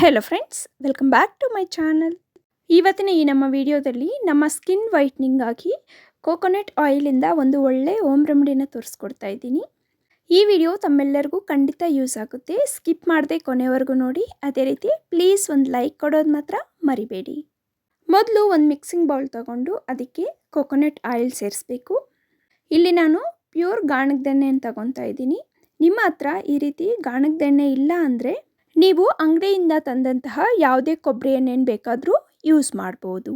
Hello friends welcome back to my channel ಇವತ್ತಿನ ಈ ನಮ್ಮ ವಿಡಿಯೋದಲ್ಲಿ ನಮ್ಮ ಸ್ಕಿನ್ ವೈಟ್ನಿಂಗ್ ಆಗಿ ಕೋಕೋನಟ್ ಆಯಿಲಿಂದ ಒಂದು ಒಳ್ಳೆ ಓಮ್ ರೆಮಿಡಿನ ತೋರಿಸ್ಕೊಡ್ತಾ ಇದ್ದೀನಿ. ಈ ವಿಡಿಯೋ ತಮ್ಮೆಲ್ಲರಿಗೂ ಖಂಡಿತ ಯೂಸ್ ಆಗುತ್ತೆ. ಸ್ಕಿಪ್ ಮಾಡದೆ ಕೊನೆವರೆಗೂ ನೋಡಿ. ಅದೇ ರೀತಿ ಪ್ಲೀಸ್ ಒಂದು ಲೈಕ್ ಕೊಡೋದು ಮಾತ್ರ ಮರಿಬೇಡಿ. ಮೊದಲು ಒಂದು ಮಿಕ್ಸಿಂಗ್ ಬೌಲ್ ತಗೊಂಡು ಅದಕ್ಕೆ ಕೋಕೋನಟ್ ಆಯಿಲ್ ಸೇರಿಸ್ಬೇಕು. ಇಲ್ಲಿ ನಾನು ಪ್ಯೂರ್ ಗಾಣಗದೆಣ್ಣೆಯನ್ನು ತಗೊತಾ ಇದ್ದೀನಿ. ನಿಮ್ಮ ಹತ್ರ ಈ ರೀತಿ ಗಾಣಗದೆಣ್ಣೆ ಇಲ್ಲ ಅಂದರೆ ನೀವು ಅಂಗಡಿಯಿಂದ ತಂದಂತಹ ಯಾವುದೇ ಕೊಬ್ಬರಿ ಎಣ್ಣೆನ ಬೇಕಾದರೂ ಯೂಸ್ ಮಾಡ್ಬೋದು.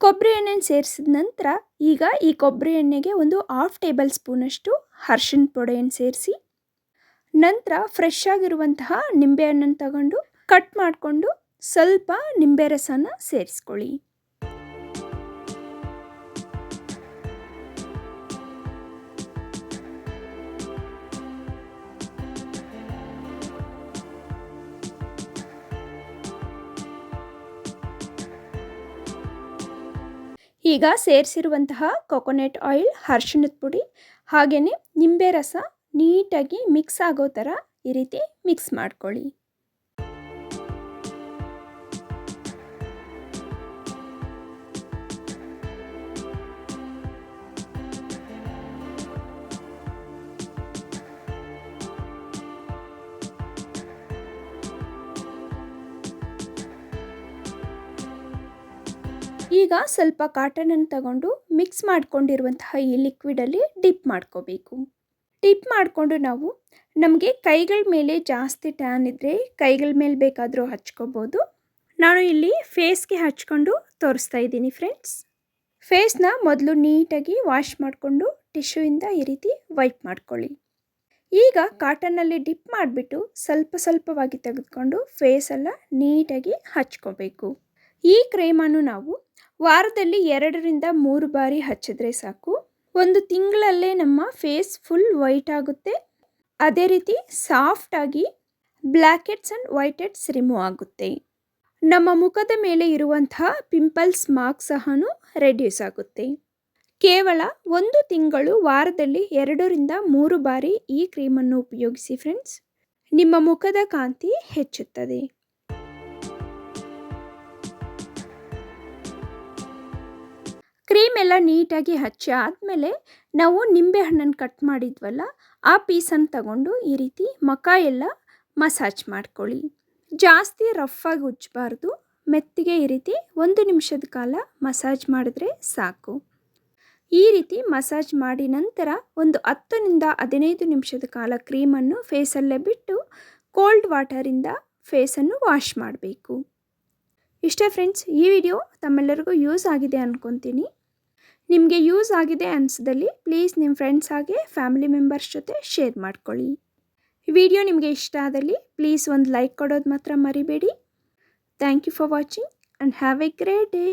ಕೊಬ್ಬರಿ ಎಣ್ಣೆನ ಸೇರಿಸಿದ ನಂತರ ಈಗ ಈ ಕೊಬ್ಬರಿ ಎಣ್ಣೆಗೆ ಒಂದು ಹಾಫ್ ಟೇಬಲ್ ಸ್ಪೂನಷ್ಟು ಹರ್ಷಿನ ಪುಡಿಯನ್ನು ಸೇರಿಸಿ, ನಂತರ ಫ್ರೆಶ್ ಆಗಿರುವಂತಹ ನಿಂಬೆಹಣ್ಣನ್ನು ತಗೊಂಡು ಕಟ್ ಮಾಡಿಕೊಂಡು ಸ್ವಲ್ಪ ನಿಂಬೆ ರಸನ ಸೇರಿಸ್ಕೊಳ್ಳಿ. ಈಗ ಸೇರಿಸಿರುವಂತಹ ಕೊಕೊನೆಟ್ ಆಯಿಲ್ ಅರ್ಶಿಣದ ಪುಡಿ ಹಾಗೆಯೇ ನಿಂಬೆ ರಸ ನೀಟಾಗಿ ಮಿಕ್ಸ್ ಆಗೋ ಥರ ಈ ರೀತಿ ಮಿಕ್ಸ್ ಮಾಡ್ಕೊಳ್ಳಿ. ಈಗ ಸ್ವಲ್ಪ ಕಾಟನನ್ನು ತಗೊಂಡು ಮಿಕ್ಸ್ ಮಾಡ್ಕೊಂಡಿರುವಂತಹ ಈ ಲಿಕ್ವಿಡಲ್ಲಿ ಡಿಪ್ ಮಾಡ್ಕೋಬೇಕು. ಡಿಪ್ ಮಾಡಿಕೊಂಡು ನಾವು ನಮಗೆ ಕೈಗಳ ಮೇಲೆ ಜಾಸ್ತಿ ಟ್ಯಾನ್ ಇದ್ದರೆ ಕೈಗಳ ಮೇಲೆ ಬೇಕಾದರೂ ಹಚ್ಕೋಬೋದು. ನಾನು ಇಲ್ಲಿ ಫೇಸ್ಗೆ ಹಚ್ಕೊಂಡು ತೋರಿಸ್ತಾ ಇದ್ದೀನಿ ಫ್ರೆಂಡ್ಸ್ ಫೇಸ್ನ ಮೊದಲು ನೀಟಾಗಿ ವಾಶ್ ಮಾಡಿಕೊಂಡು ಟಿಶ್ಯೂಯಿಂದ ಈ ರೀತಿ ವೈಪ್ ಮಾಡ್ಕೊಳ್ಳಿ. ಈಗ ಕಾಟನ್ನಲ್ಲಿ ಡಿಪ್ ಮಾಡಿಬಿಟ್ಟು ಸ್ವಲ್ಪ ಸ್ವಲ್ಪವಾಗಿ ತೆಗೆದುಕೊಂಡು ಫೇಸೆಲ್ಲ ನೀಟಾಗಿ ಹಚ್ಕೋಬೇಕು. ಈ ಕ್ರೀಮನ್ನು ನಾವು ವಾರದಲ್ಲಿ ಎರಡರಿಂದ ಮೂರು ಬಾರಿ ಹಚ್ಚಿದ್ರೆ ಸಾಕು. ಒಂದು ತಿಂಗಳಲ್ಲೇ ನಮ್ಮ ಫೇಸ್ ಫುಲ್ ವೈಟ್ ಆಗುತ್ತೆ. ಅದೇ ರೀತಿ ಸಾಫ್ಟಾಗಿ black and white heads remove ಆಗುತ್ತೆ. ನಮ್ಮ ಮುಖದ ಮೇಲೆ ಇರುವಂತಹ ಪಿಂಪಲ್ಸ್ ಮಾರ್ಕ್ಸ್ ಸಹ ರೆಡ್ಯೂಸ್ ಆಗುತ್ತೆ. ಕೇವಲ ಒಂದು ತಿಂಗಳು ವಾರದಲ್ಲಿ ಎರಡರಿಂದ ಮೂರು ಬಾರಿ ಈ ಕ್ರೀಮನ್ನು ಉಪಯೋಗಿಸಿ ಫ್ರೆಂಡ್ಸ್. ನಿಮ್ಮ ಮುಖದ ಕಾಂತಿ ಹೆಚ್ಚುತ್ತದೆ. ಕ್ರೀಮ್ ಎಲ್ಲ ನೀಟಾಗಿ ಹಚ್ಚಿ ಆದಮೇಲೆ ನಾವು ನಿಂಬೆ ಹಣ್ಣನ್ನು ಕಟ್ ಮಾಡಿದ್ವಲ್ಲ, ಆ ಪೀಸನ್ನು ತಗೊಂಡು ಈ ರೀತಿ ಮುಖ ಎಲ್ಲ ಮಸಾಜ್ ಮಾಡ್ಕೊಳ್ಳಿ. ಜಾಸ್ತಿ ರಫಾಗಿ ಉಜ್ಜಬಾರ್ದು ಮೆತ್ತಿಗೆ ಈ ರೀತಿ ಒಂದು ನಿಮಿಷದ ಕಾಲ ಮಸಾಜ್ ಮಾಡಿದ್ರೆ ಸಾಕು. ಈ ರೀತಿ ಮಸಾಜ್ ಮಾಡಿ ನಂತರ ಒಂದು ಹತ್ತರಿಂದ ಹದಿನೈದು ನಿಮಿಷದ ಕಾಲ ಕ್ರೀಮನ್ನು ಫೇಸಲ್ಲೇ ಬಿಟ್ಟು ಕೋಲ್ಡ್ ವಾಟರಿಂದ ಫೇಸನ್ನು ವಾಶ್ ಮಾಡಬೇಕು. ಇಷ್ಟೇ ಫ್ರೆಂಡ್ಸ್, ಈ ವಿಡಿಯೋ ತಮ್ಮೆಲ್ಲರಿಗೂ ಯೂಸ್ ಆಗಿದೆ ಅಂದ್ಕೊತೀನಿ ನಿಮಗೆ ಯೂಸ್ ಆಗಿದೆ ಅನಿಸಿದಲ್ಲಿ ಪ್ಲೀಸ್ ನಿಮ್ಮ ಫ್ರೆಂಡ್ಸ್ ಹಾಗೆ ಫ್ಯಾಮಿಲಿ ಮೆಂಬರ್ಸ್ ಜೊತೆ ಶೇರ್ ಮಾಡ್ಕೊಳ್ಳಿ. ವಿಡಿಯೋ ನಿಮಗೆ ಇಷ್ಟ ಆದಲ್ಲಿ ಪ್ಲೀಸ್ ಒಂದು ಲೈಕ್ ಕೊಡೋದು ಮಾತ್ರ ಮರಿಬೇಡಿ. Thank you for watching and have a great day.